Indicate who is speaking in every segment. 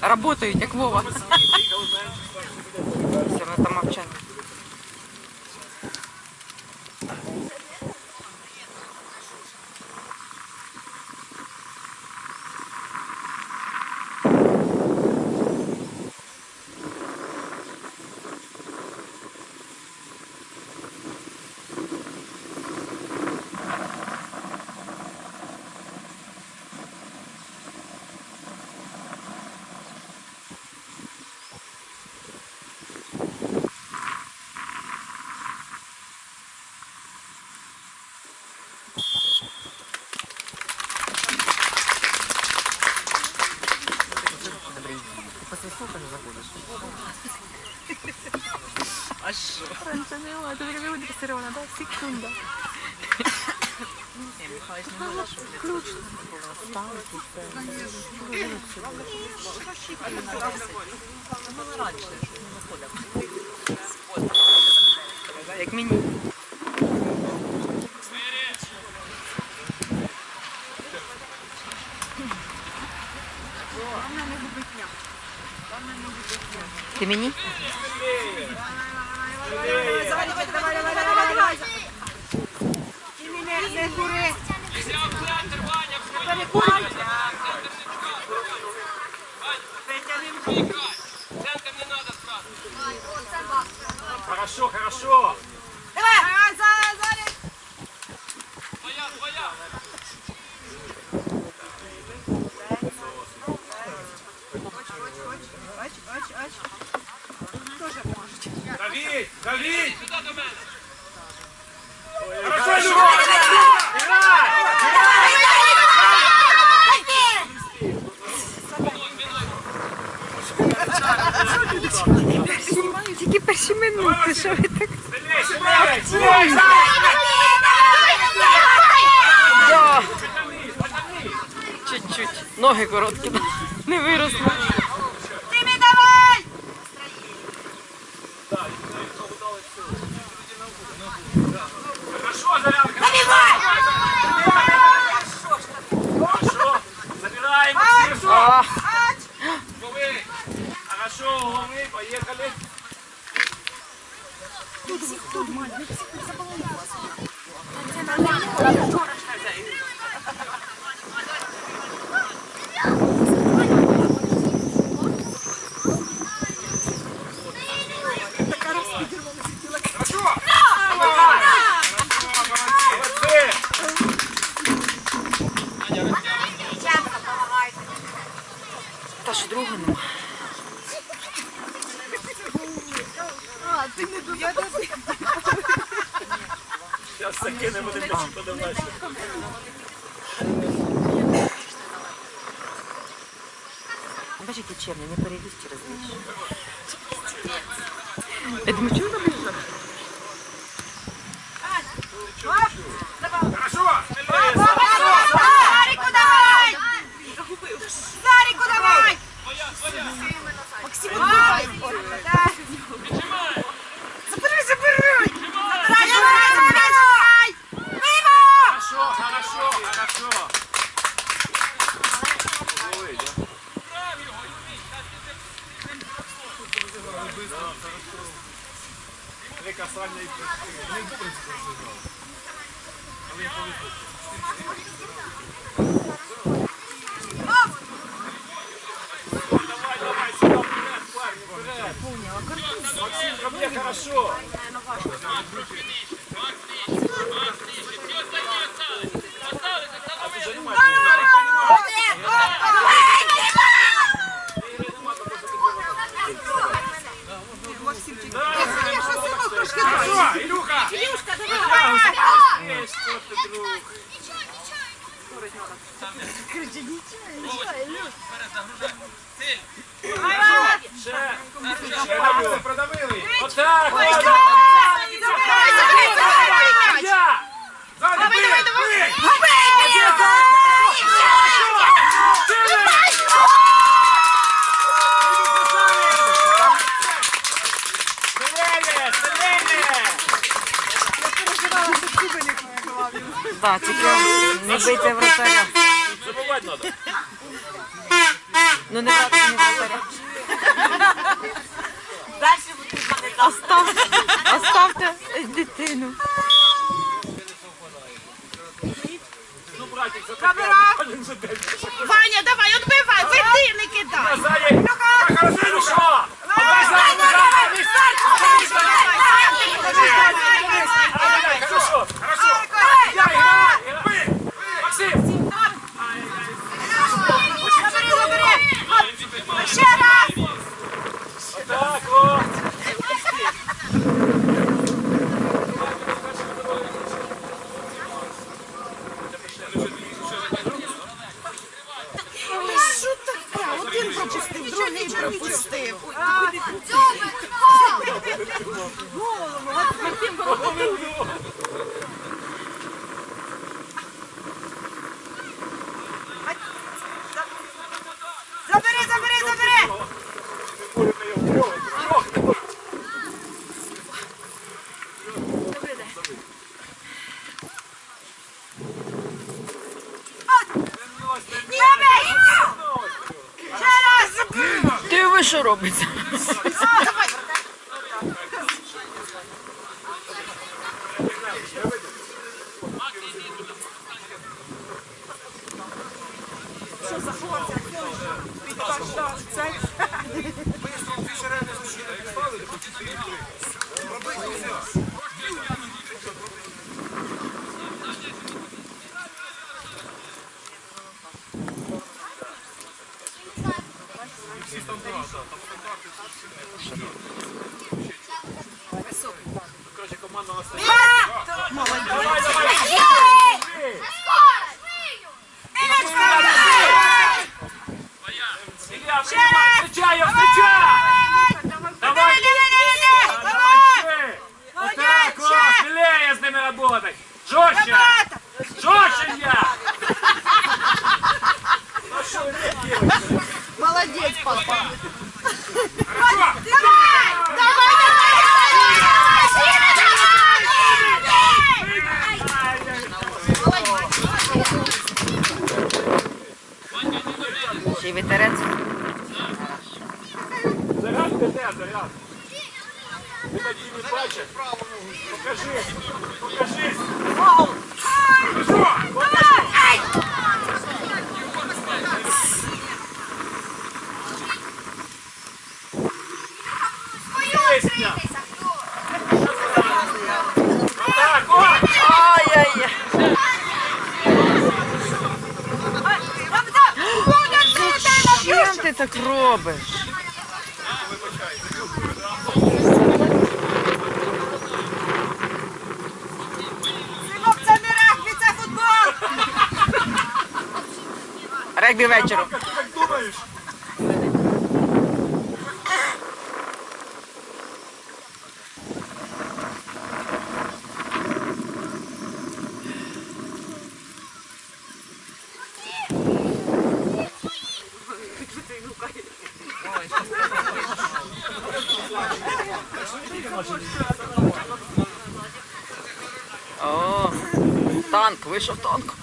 Speaker 1: Работають, як Вова. Все, на там мовчать.
Speaker 2: Раньше не было, это время выдрессировано, да? Секунда. Ключ.
Speaker 1: Як мені. Ти мені?
Speaker 3: Давить, давить! Хорошо, Люба! Играй!
Speaker 2: Тільки перші минути, що ви так?
Speaker 3: Сильнее,
Speaker 1: Ноги короткі, не виросли. Ти не
Speaker 4: давай!
Speaker 3: Хорошо, зарядка! Хорошо! Забираємо всі! Голови! Хорошо,
Speaker 1: голови, поїхали!
Speaker 3: Тут, тут, мать, заболонилася. Хорошо! Оставте, оставте дитину.
Speaker 5: Ваня, давай, відбивай, веди, не кидай!
Speaker 1: Михайло, Михайло,
Speaker 3: Михайло, Михайло, Михайло, Haberi робиш? О, танк, вийшов танк.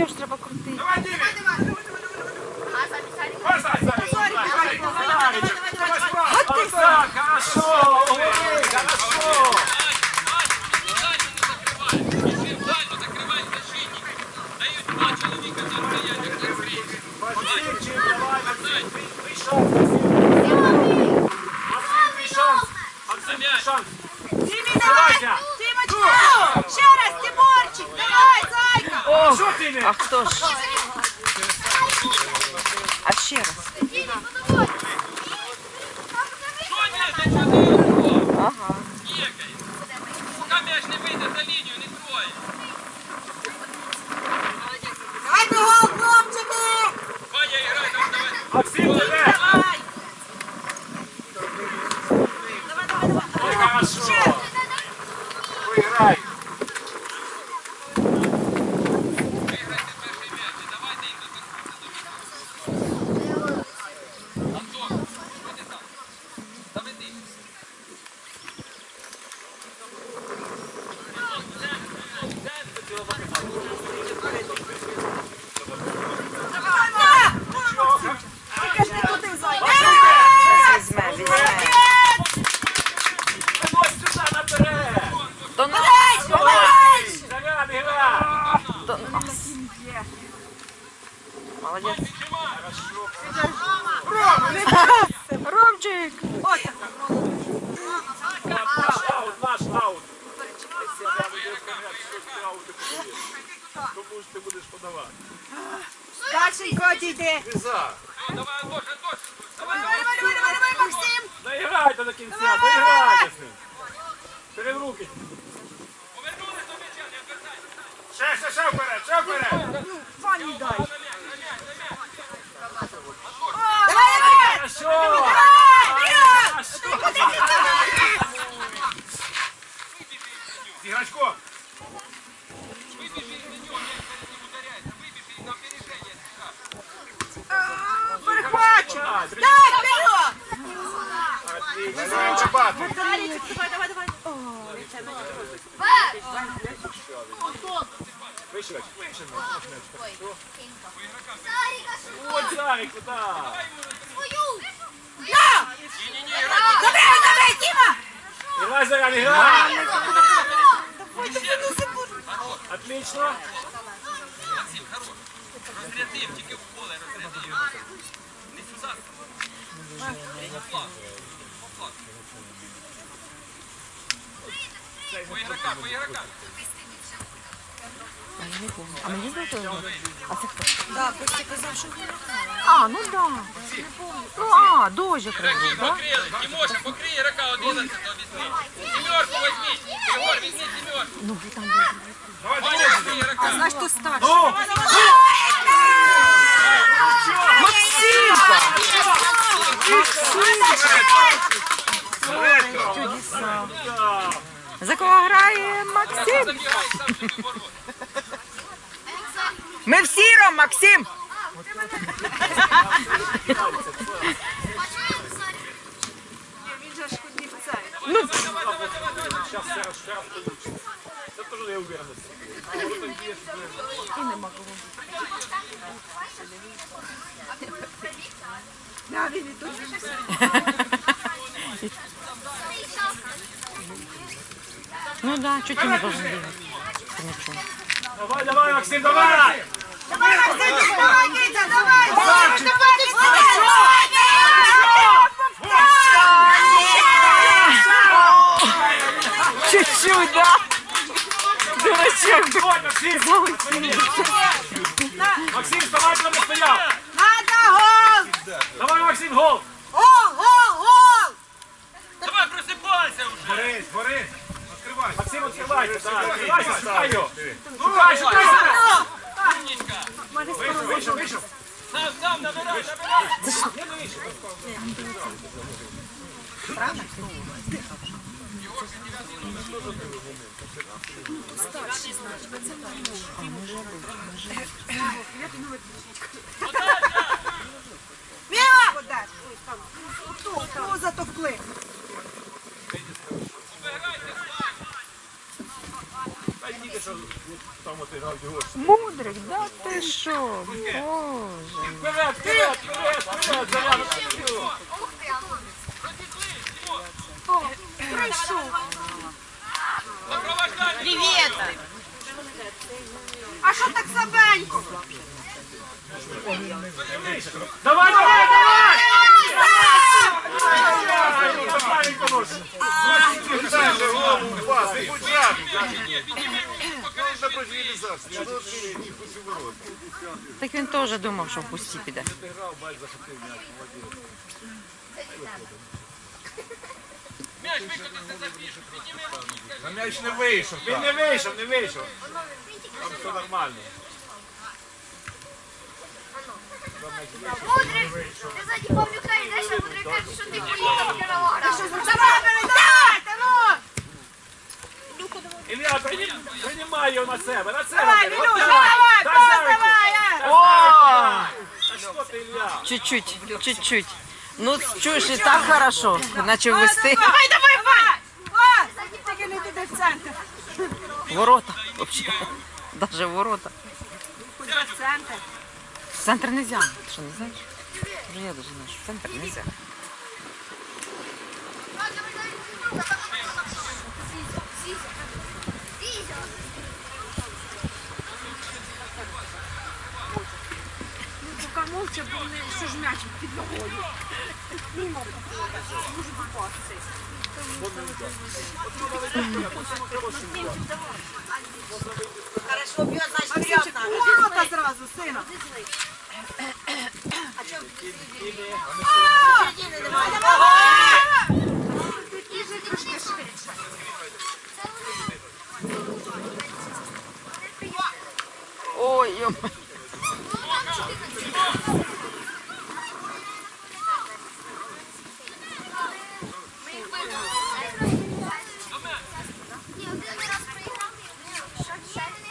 Speaker 2: Беж, треба крутити.
Speaker 3: Давай, Тимик! Давай, давай, Зай, Зай, Зай, Зай, давай справа. Вот так, хорошо! Ой, Aktör. Тому ж ти будеш подавати.
Speaker 1: Дальше йди!
Speaker 3: Віза!
Speaker 6: Давай, Антош, Антош.
Speaker 1: Давай, давай, давай, давай, давай, Максим!
Speaker 3: Доіграйте до кінця, доіграйте з ним! Бери в руки!
Speaker 6: Повернули до м'яча, не обертай.
Speaker 3: Ще, ще, ще вперед, ще вперед!
Speaker 1: Ваню дай!
Speaker 6: На м'яч.
Speaker 1: Давай, давай!
Speaker 3: Хорошо! Зіграчко!
Speaker 6: Вибіжи на нього, м'яч перед ним ударяється. Вибіжи і на опереження зіграв.
Speaker 1: Дай, вперед!
Speaker 3: Отлично! Бати!
Speaker 1: Давай, давай, давай!
Speaker 3: Куди?
Speaker 1: На! Забирай, забирай, Тіма!
Speaker 3: Играй, Заряд, играй! Отлично!
Speaker 6: Максим, хорош. Тільки в поле розрядив. Не сюди. По ігрокам, по ігрокам.
Speaker 2: А мені здається, а це хто?
Speaker 1: Да, Костя казав, що
Speaker 2: А, ну да. Ну, а, дожик робив, да?
Speaker 6: покрили. Тимоша, покрий ігрока 11 візьми. Сімерку візьміть. Ігор, візьми сімерку.
Speaker 2: Ну, ви там були.
Speaker 3: Давай, давай!
Speaker 6: ігрока.
Speaker 1: Знаєш, хто старший?
Speaker 3: Ну!
Speaker 2: Максимка! За кого грає Максим? Ми всі, Ром, Максим!
Speaker 1: Він же ж цей.
Speaker 3: Сейчас раз, получится. Это тоже я уверен. Вот так есть, блин.
Speaker 1: Да, він і тут.
Speaker 2: Ну да, чуть не должен бігати. Це нічого.
Speaker 3: Давай, давай, Максим, давай!
Speaker 1: Давай, Максим, давай, Китя, давай! Давай, давай,
Speaker 2: Чуть-чуть, да? Дурачок.
Speaker 3: Давай, Максим! Максим,
Speaker 1: Прийшов.
Speaker 6: Сопровождай.
Speaker 2: Привет!
Speaker 1: А що так слабенько?
Speaker 3: Давай, давай, давай! Давай, Ніколаш.
Speaker 2: Так він теж думав, що в пусті піде.
Speaker 6: Мяч викотився за фішу. Підніми руки, скажи.
Speaker 3: На м'яч не вийшов. Він не вийшов, не вийшов. Там все нормально.
Speaker 7: Мудрик, ти заді Павлюка йдеш, а Мудрик каже, що ти поїхав для Равара.
Speaker 1: Давай, передайте!
Speaker 3: Ілля, приймай- приймай його на себе, на себе.
Speaker 1: Давай,
Speaker 3: От
Speaker 1: Мілюш, давай, пас, давай!
Speaker 3: О! Що ти, Ілля?
Speaker 2: Чуть-чуть, чуть-чуть. Ну, чуєш, і так хорошо, наче вести.
Speaker 1: Давай, давай, давай! Тільки не туди в центр.
Speaker 2: Ворота, взагалі. Даже ворота.
Speaker 1: В центр?
Speaker 2: В центр нельзя. Ти що, не знаєш? Вже я даже знаю, що в центр не
Speaker 5: Поки мовча, бо вони що ж м'яч під ногою.
Speaker 1: Максимчик, у ворота зразу, сина.
Speaker 2: Ой, йо.
Speaker 7: Ні, один раз проіграв. Ще не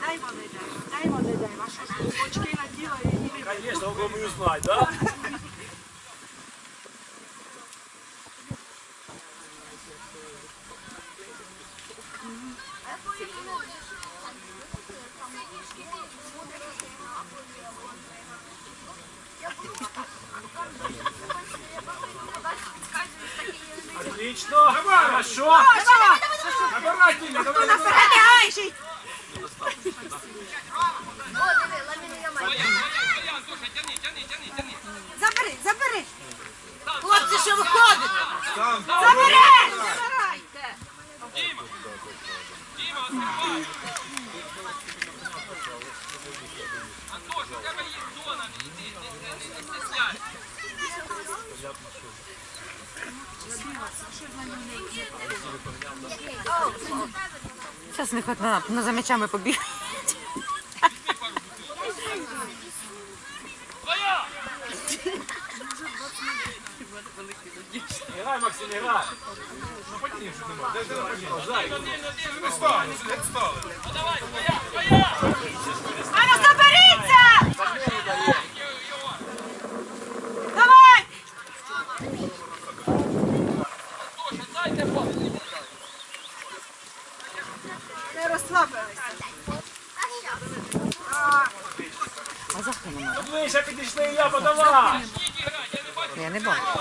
Speaker 1: Дай вони дай, дай вони дай. А що ж, очки наділа і не
Speaker 3: Конечно, он мою знать, да? Отлично, хорошо. Набирай, Тиля, давай, давай.
Speaker 6: Тяни, тяни, тяни, тяни.
Speaker 1: Забери, забери!
Speaker 2: Хлопці, що виходить?
Speaker 1: Забери!
Speaker 6: Не, не,
Speaker 2: хоч на, на за м'ячами побіг.
Speaker 3: Играй, Максим, играй. Ну, подними, что нема. Дай, дай, подними. Зай.
Speaker 6: Ну давай, своя, своя!
Speaker 1: Ану, заберіться! Давай!
Speaker 6: Антоша, дайте бал.
Speaker 1: Не розслабилися.
Speaker 2: А завтра не можу.
Speaker 3: Ближче підійшли, Ілля, подавай.
Speaker 6: Ідіть грати, я не бачу,
Speaker 2: Я не бачу.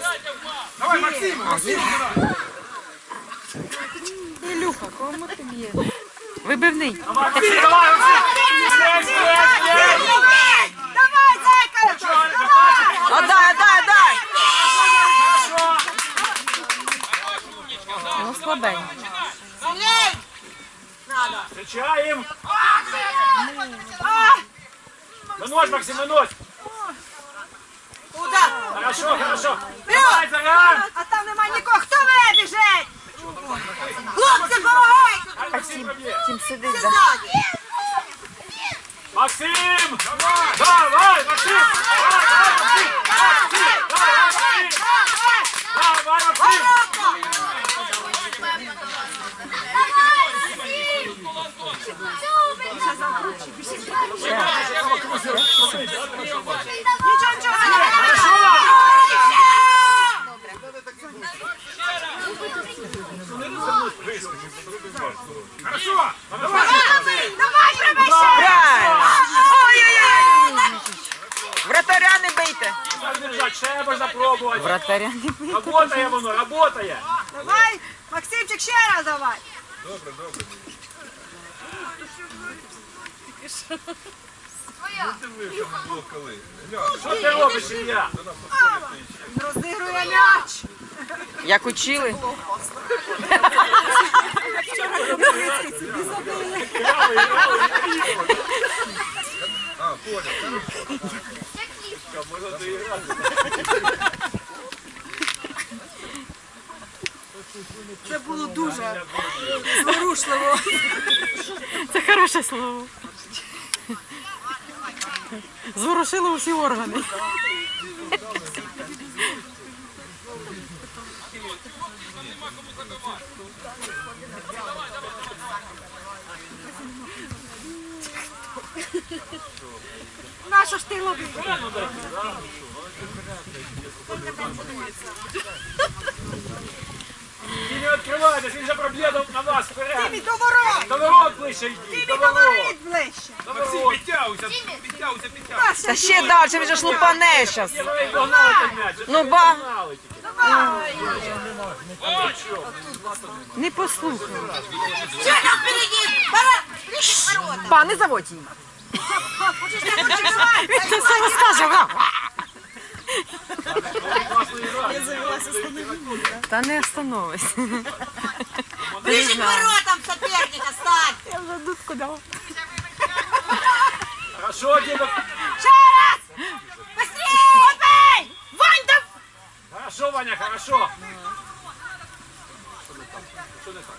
Speaker 6: грайте в пас.
Speaker 3: Давай, Максим, Максим,
Speaker 2: Ілюха, кому ти б'єш? Вибивний.
Speaker 3: Давай, Максим, давай, Максим. Есть, есть, есть.
Speaker 1: Давай, зайка! Давай!
Speaker 2: Отдай, отдай, отдай!
Speaker 3: Хорошо.
Speaker 1: Надо.
Speaker 3: Встречаем!
Speaker 1: А!
Speaker 3: Вынось, Максим, вынось!
Speaker 1: Удар!
Speaker 3: Хорошо, хорошо! Давай, Зарян!
Speaker 1: А там нема нікого. Хто вибіжить? Хлопці, помагайте!
Speaker 3: Ай, Максим!
Speaker 2: Тім сидить, да.
Speaker 3: Максим! Давай! Давай, Максим! Давай, Максим! Максим! Давай, Максим! Давай, Максим! Хорошо! Давай!
Speaker 1: Давай. Ой-ой-ой!
Speaker 2: Вратаря не бийте.
Speaker 3: Держать, ще.
Speaker 2: Вратаря не бийте.
Speaker 3: Работає воно, работає.
Speaker 1: Давай, Максимчик, ще раз давай.
Speaker 3: Що ти робиш, Ілля?
Speaker 1: Розігрує м'яч.
Speaker 2: Як учили.
Speaker 1: Це було дуже зворушливо.
Speaker 2: Це хороше слово. Зворушило усі органи.
Speaker 1: Наша ж ти ловив.
Speaker 3: Не відкривайтесь, він же проб'є до- на вас вперед.
Speaker 1: Тімі, до ворот.
Speaker 3: До ворот ближче
Speaker 1: Тімі,
Speaker 3: до ворот.
Speaker 1: ближче.
Speaker 3: До ворот.
Speaker 6: Підтягуйся, підтягуйся, підтягуйся.
Speaker 2: Та ще далі, він же ж лупане зараз.
Speaker 3: Той м'яч.
Speaker 2: Ну, ба.
Speaker 3: Догнали тільки.
Speaker 2: Не послухав.
Speaker 1: Що там впереді? Пора. Ворота.
Speaker 2: Па, не заводь її.
Speaker 1: Хочеш я хочу.
Speaker 2: Він це все розкаже. га. Та не остановись.
Speaker 1: Ближче к воротам соперника стань.
Speaker 2: Я вже дудку дав.
Speaker 3: Хорошо, дідок.
Speaker 1: Ще раз. Быстрее. Побей. Вань, да.
Speaker 3: Хорошо, Ваня, хорошо. Що не так?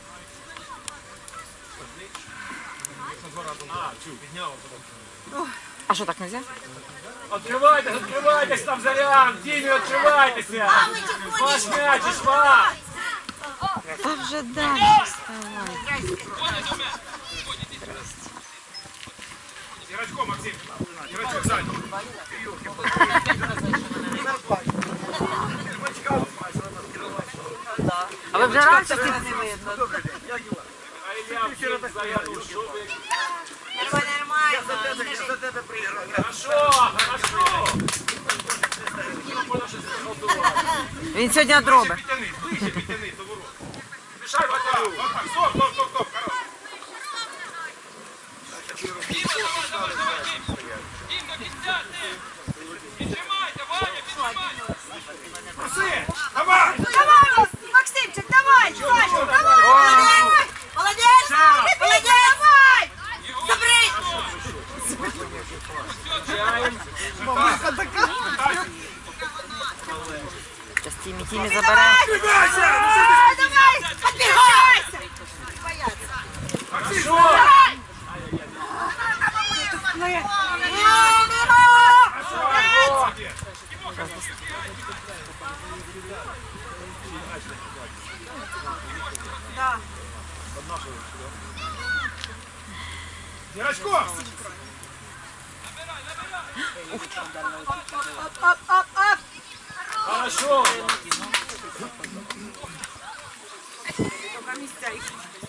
Speaker 3: А, чу.
Speaker 2: А що так нельзя?
Speaker 3: Відкривайтесь, відкривайтесь там, Зарян. Тімі, відкривайтеся. Ваш м'яч, ішла.
Speaker 2: Та вже далі вставай.
Speaker 6: Іграчко, Максим. Іграчок ззаді.
Speaker 2: А ви вже раніше
Speaker 3: А Ілля вчора Зарян ушов.
Speaker 1: Нормально.
Speaker 3: Хорошо, хорошо.
Speaker 2: Він сьогодні дроби.
Speaker 6: Підтягнись, ближче підтягнись сьогодні ворот.
Speaker 3: Мішай вратарю.
Speaker 6: Отак, стоп, стоп, стоп, стоп. Хорош. Дім до кінця, ти. Піджимайте, Ваня, піджимайте.
Speaker 3: Проси, давай.
Speaker 1: Давай, Максимчик, давай, Ваню, давай. Молодець. Молодець. Молодець. Давай. Забрись.
Speaker 2: Зараз Тімі Тімі забере.
Speaker 1: Давай, давай. Подбігайся.
Speaker 3: Хорошо.
Speaker 6: Іграчко.
Speaker 1: Оп, оп, оп.
Speaker 3: Хорошо.
Speaker 2: О, хорош. Хорош.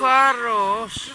Speaker 3: Carros.